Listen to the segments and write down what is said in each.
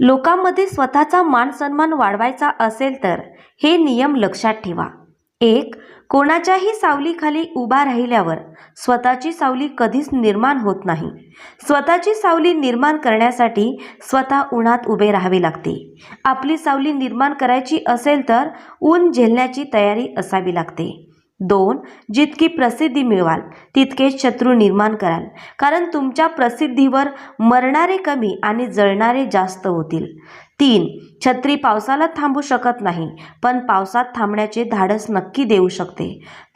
लोकांमध्ये स्वतःचा मान सन्मान वाढवायचा असेल तर हे नियम लक्षात ठेवा. एक कोणाच्याही सावलीखाली उभा राहिल्यावर स्वतःची सावली कधीच निर्माण होत नाही. स्वतःची सावली निर्माण करण्यासाठी स्वतः उन्हात उभे राहावे लागते. आपली सावली निर्माण करायची असेल तर ऊन झेलण्याची तयारी असावी लागते. दोन जितकी प्रसिद्धी मिळवाल तितकेच शत्रू निर्माण कराल. कारण तुमच्या प्रसिद्धीवर मरणारे कमी आणि जळणारे जास्त होतील. तीन छत्री पावसाला थांबू शकत नाही पण पावसात थांबण्याचे धाडस नक्की देऊ शकते.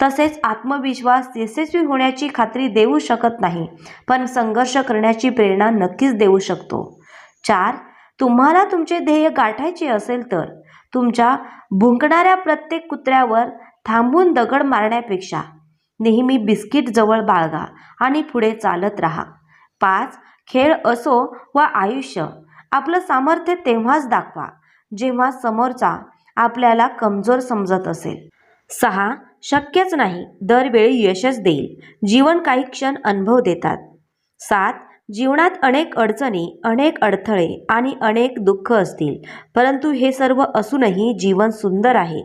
तसेच आत्मविश्वास यशस्वी होण्याची खात्री देऊ शकत नाही पण संघर्ष करण्याची प्रेरणा नक्कीच देऊ शकतो. चार तुम्हाला तुमचे ध्येय गाठायचे असेल तर तुमच्या भुंकणाऱ्या प्रत्येक कुत्र्यावर थांबून दगड मारण्यापेक्षा नेहमी बिस्किट जवळ बाळगा आणि पुढे चालत राहा. पाच खेळ असो वा आयुष्य आपलं सामर्थ्य तेव्हाच दाखवा जेव्हा समोरचा आपल्याला कमजोर समजत असेल. सहा शक्यच नाही दरवेळी यशच देईल जीवन काही क्षण अनुभव देतात. सात जीवनात अनेक अडचणी अनेक अडथळे आणि अनेक दुःख असतील. परंतु हे सर्व असूनही जीवन सुंदर आहे.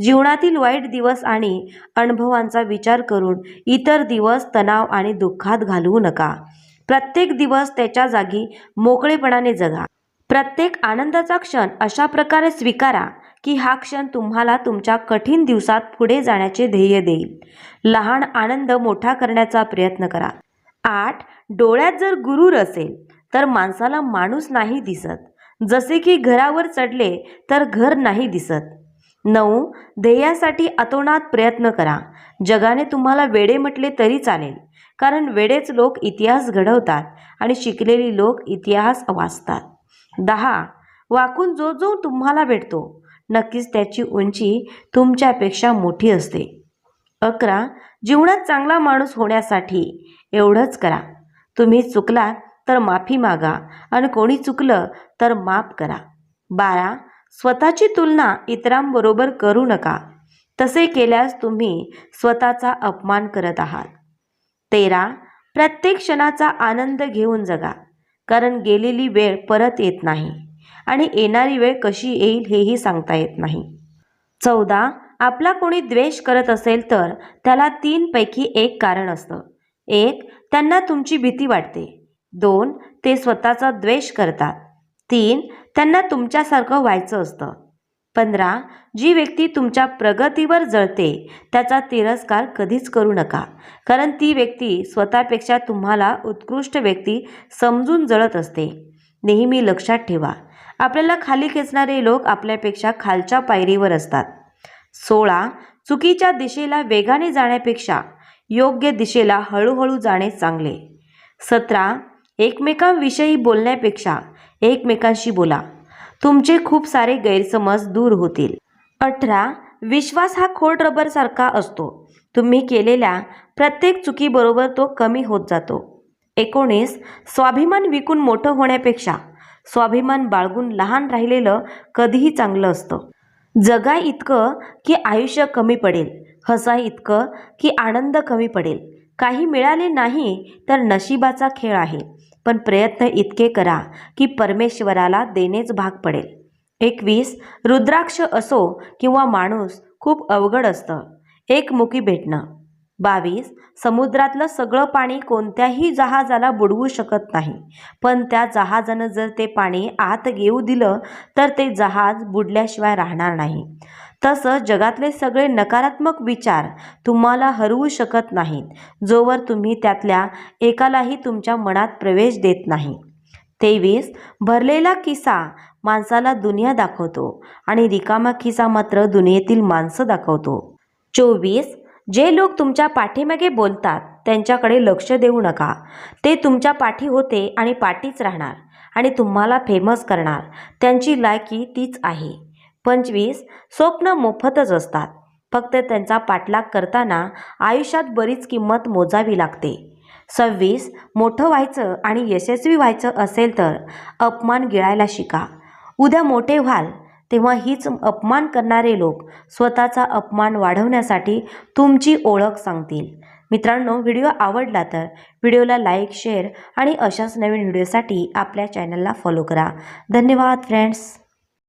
जीवनातील वाईट दिवस आणि अनुभवांचा विचार करून इतर दिवस तणाव आणि दुःखात घालवू नका. प्रत्येक दिवस त्याच्या जागी मोकळेपणाने जगा. प्रत्येक आनंदाचा क्षण अशा प्रकारे स्वीकारा की हा क्षण तुम्हाला तुमच्या कठीण दिवसात पुढे जाण्याचे ध्येय देईल. लहान आनंद मोठा करण्याचा प्रयत्न करा. आठ डोळ्यात जर गुरूर असेल तर माणसाला माणूस नाही दिसत. जसे की घरावर चढले तर घर नाही दिसत. नऊ ध्येयासाठी अतोनात प्रयत्न करा. जगाने तुम्हाला वेडे म्हटले तरी चालेल कारण वेडेच लोक इतिहास घडवतात आणि शिकलेली लोक इतिहास वाचतात. दहा वाकून जो जो तुम्हाला भेटतो. नक्कीच त्याची उंची तुमच्यापेक्षा मोठी असते. अकरा जीवनात चांगला माणूस होण्यासाठी एवढंच करा. तुम्ही चुकलात तर माफी मागा आणि कोणी चुकलं तर माफ करा. बारा स्वतःची तुलना इतरांबरोबर करू नका. तसे केल्यास तुम्ही स्वतःचा अपमान करत आहात. तेरा प्रत्येक क्षणाचा आनंद घेऊन जगा कारण गेलेली वेळ परत येत नाही आणि येणारी वेळ कशी येईल हेही सांगता येत नाही. चौदा आपला कोणी द्वेष करत असेल तर त्याला तीनपैकी एक कारण असतं. एक त्यांना तुमची भीती वाटते. दोन ते स्वतःचा द्वेष करतात. तीन त्यांना तुमच्यासारखं व्हायचं असतं. पंधरा जी व्यक्ती तुमच्या प्रगतीवर जळते त्याचा तिरस्कार कधीच करू नका. कारण ती व्यक्ती स्वतःपेक्षा तुम्हाला उत्कृष्ट व्यक्ती समजून जळत असते. नेहमी लक्षात ठेवा. आपल्याला खाली खेचणारे लोक आपल्यापेक्षा खालच्या पायरीवर असतात. सोळा चुकीच्या दिशेला वेगाने जाण्यापेक्षा योग्य दिशेला हळूहळू जाणे चांगले. सतरा एकमेकांविषयी बोलण्यापेक्षा एकमेकांशी बोला. तुमचे खूप सारे गैरसमज दूर होतील. अठरा विश्वास हा खोड रबरसारखा असतो. तुम्ही केलेल्या प्रत्येक चुकीबरोबर तो कमी होत जातो. एकोणीस स्वाभिमान विकून मोठं होण्यापेक्षा स्वाभिमान बाळगून लहान राहिलेलं कधीही चांगलं असतं. जगा इतकं की आयुष्य कमी पडेल. हसा इतकं की आनंद कमी पडेल. काही मिळाले नाही तर नशिबाचा खेळ आहे. पण प्रयत्न इतके करा की परमेश्वराला देणेच भाग पडेल. एकवीस रुद्राक्ष असो किंवा माणूस खूप अवघड असतं. एकमुखी भेटणं. बावीस समुद्रातलं सगळं पाणी कोणत्याही जहाजाला बुडवू शकत नाही. पण त्या जहाजानं जर ते पाणी आत घेऊ दिलं तर ते जहाज बुडल्याशिवाय राहणार नाही. तसं जगातले सगळे नकारात्मक विचार तुम्हाला हरवू शकत नाहीत जोवर तुम्ही त्यातल्या एकालाही तुमच्या मनात प्रवेश देत नाही. तेवीस भरलेला किस्सा माणसाला दुनिया दाखवतो आणि रिकामा खिसा मात्र दुनियेतील माणसं दाखवतो. चोवीस जे लोक तुमच्या पाठीमागे बोलतात त्यांच्याकडे लक्ष देऊ नका. ते तुमच्या पाठी होते आणि पाठीच राहणार आणि तुम्हाला फेमस करणार. त्यांची लायकी तीच आहे. पंचवीस स्वप्न मोफतच असतात. फक्त त्यांचा पाठलाग करताना आयुष्यात बरीच किंमत मोजावी लागते. सव्वीस मोठं व्हायचं आणि यशस्वी व्हायचं असेल तर अपमान गिळायला शिका. उद्या मोठे व्हाल तेव्हा हीच अपमान करणारे लोक स्वतःचा अपमान वाढवण्यासाठी तुमची ओळख सांगतील. मित्रांनो व्हिडिओ आवडला तर व्हिडिओला लाईक शेअर आणि अशाच नवीन व्हिडिओसाठी आपल्या चॅनलला फॉलो करा. धन्यवाद फ्रेंड्स!